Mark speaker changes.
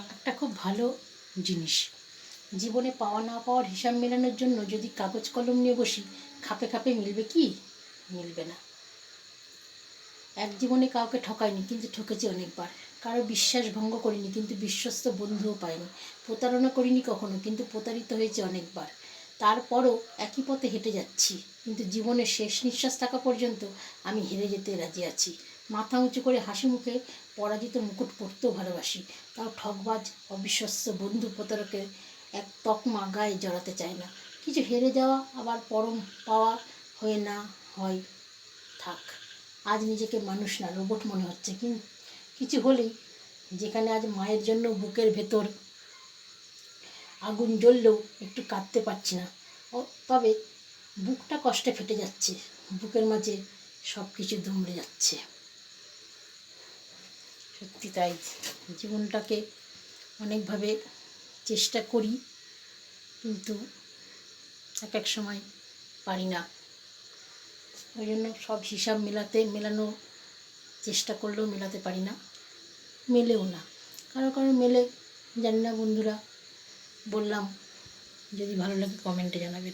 Speaker 1: একটা খুব ভালো জিনিস। জীবনে পাওয়া না পাওয়ার হিসাব মেলানোর জন্য যদি কাগজ কলম নিয়ে বসি, খাপে খাপে মিলবে কি? মিলবে না। এক জীবনে কাউকে ঠকায়নি, কিন্তু ঠকেছি অনেকবার। কারও বিশ্বাস ভঙ্গ করিনি, কিন্তু বিশ্বস্ত বন্ধুও পাইনি প্রতারণা করিনি কখনো, কিন্তু প্রতারিত হয়েছে অনেকবার। তারপরও একই পথে হেঁটে যাচ্ছি, কিন্তু জীবনের শেষ নিঃশ্বাস থাকা পর্যন্ত আমি হেরে যেতে রাজি আছি। মাথা উঁচু করে হাসি মুখে পরাজিত মুকুট পরতেও ভালোবাসি। তাও ঠকবাজ অবিশ্বস্ত বন্ধু প্রতারকের এক তকমা গায়ে জড়াতে চায় না। কিছু হেরে যাওয়া আবার পরম পাওয়া হয়ে না হয়, থাক। আজ নিজেকে মানুষ না, রোবট মনে হচ্ছে। কিন্তু কিছু হলেই যেখানে আজ মায়ের জন্য বুকের ভেতর আগুন জ্বললেও একটু কাঁদতে পারছি না। তবে বুকটা কষ্টে ফেটে যাচ্ছে। বুকের মাঝে সব কিছু দুমড়ে যাচ্ছে। সত্যি তাই। জীবনটাকে অনেকভাবে চেষ্টা করি, কিন্তু এক এক সময় পারি না। ওই জন্য সব হিসাব মেলাতে, মেলানো, চেষ্টা করলেও মেলাতে পারি না। মেলেও না। কারও কারও মেলে, জানি না বন্ধুরা, বললাম। যদি ভালো লাগে কমেন্টে জানাবেন।